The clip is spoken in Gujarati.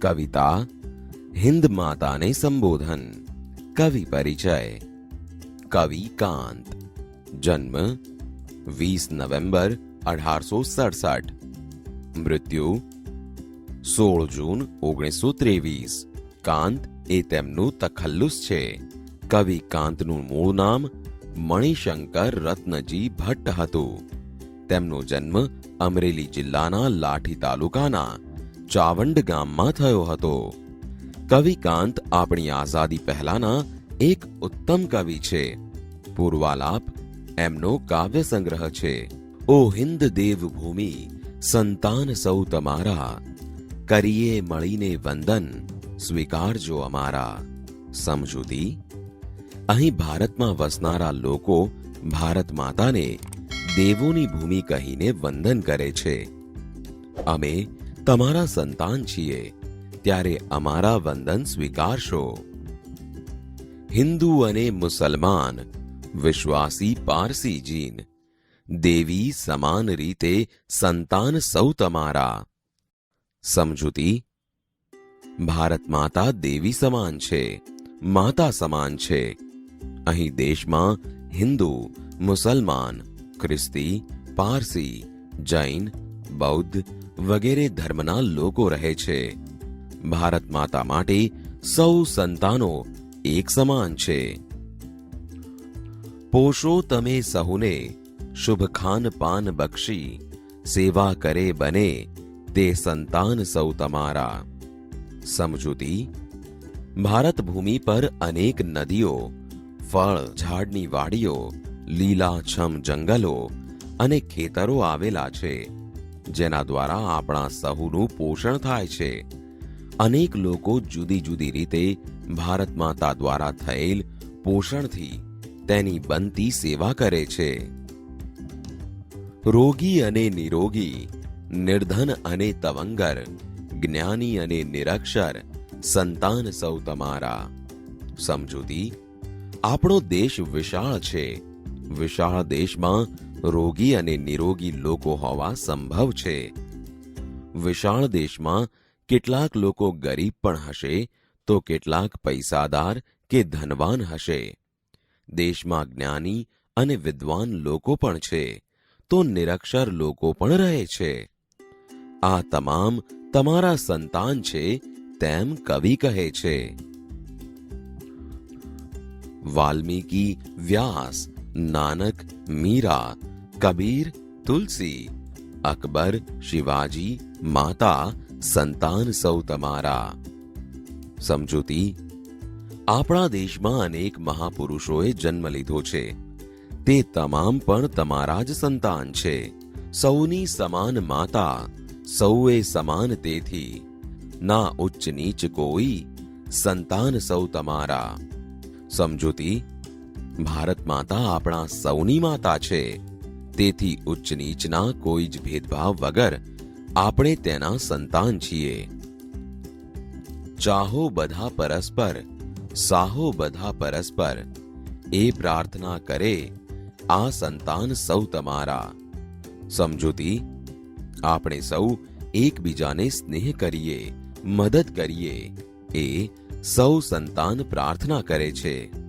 કવિતા હિન્દ માતાને સંબોધન કવિ પરિચય કવિ કાંત જન્મ વીસ નવેમ્બર અઢારસો સડસઠ મૃત્યુ સોળ જૂન ઓગણીસો ત્રેવીસ કાંત એ તેમનું તખલ્લુસ છે. કવિ કાંતનું મૂળ નામ મણિશંકર રત્નજી ભટ્ટ હતું. તેમનો જન્મ અમરેલી જિલ્લાના લાઠી તાલુકાના ચાવંડ ગામમાં થયો હતો. કવિકાંત આપણી આઝાદી પહેલાના એક ઉત્તમ કવિ છે. પૂર્વાલાપ એમનો કાવ્ય સંગ્રહ છે. ઓ હિન્દ દેવ ભૂમિ સંતાન સૌ તમારા. કરીએ મળીને વંદન, સ્વીકારજો અમારા. સમજૂતી અહીં ભારતમાં વસનારા લોકો ભારત માતાને દેવોની ભૂમિ કહીને વંદન કરે છે. અમે તમારા સંતાન છીએ, ત્યારે અમારા વંદન સ્વીકારશો. હિન્દુ અને મુસલમાન, વિશ્વાસી પારસી જીન, દેવી સમાન રીતે સંતાન સૌ તમારા. સમજૂતી? ભારત માતા દેવી સમાન છે, માતા સમાન છે. અહીં દેશમાં હિન્દુ, મુસલમાન, ખ્રિસ્તી, પારસી, જૈન, બૌદ્ધ વગેરે ધર્મના લોકો રહે છે. ભારત માતા માટે સૌ સંતાનો એક સમાન છે. પોષો તમે સહુને, શુભ ખાન પાન બક્ષી, સેવા કરે બને, તે સંતાન સૌ તમારા. સમજૂતી, ભારત ભૂમિ પર અનેક નદીઓ, ફળ, ઝાડની વાડીઓ, લીલાછમ જંગલો અને ખેતરો આવેલા છે. જેના દ્વારા આપણા સહુનું પોષણ થાય છે. અનેક લોકો જુદી જુદી રીતે ભારત માતા દ્વારા થયેલ પોષણથી તેની બનતી સેવા કરે છે. રોગી અને નિરોગી, નિર્ધન અને તવંગર, જ્ઞાની અને નિરક્ષર, સંતાન સૌ તમારા. સમજૂતી, આપણો દેશ વિશાળ છે. વિશાળ દેશમાં રોગી અને નિરોગી લોકો હોવા સંભવ છે. વિશાળ દેશમાં કેટલાક લોકો ગરીબ પણ હશે તો કેટલાક પૈસાદાર કે ધનવાન હશે. દેશમાં જ્ઞાની અને વિદ્વાન લોકો પણ છે તો નિરક્ષર લોકો પણ રહે છે. આ તમામ તમારા સંતાન છે તેમ કવિ કહે છે. વાલ્મીકી વ્યાસ નાનક, મીરા, કબીર, તુલસી, અકબર, શિવાજી, માતા, સંતાન સૌ તમારા. સમજૂતી, આપણા દેશમાં અનેક મહાપુરુષોએ જન્મ લીધો છે. તે તમામ પણ તમારા જ સંતાન છે. સૌની સમાન માતા, સૌએ સમાન તેથી. ના ઉચ્ચ નીચ કોઈ, સંતાન સૌ તમારા. સમજૂતી ભારત માતા આપણા સૌની માતા છે. તેથી ઉચ્ચ નીચના કોઈ જ ભેદભાવ વગર આપણે તેના સંતાન છીએ. ચાહો બધા પરસ્પર, સાહો બધા પરસ્પર, એ પ્રાર્થના કરે, આ સંતાન સૌ તમારા. સમજૂતી? આપણે સૌ એકબીજાને સ્નેહ કરીએ, મદદ કરીએ, એ સૌ સંતાન પ્રાર્થના કરે છે.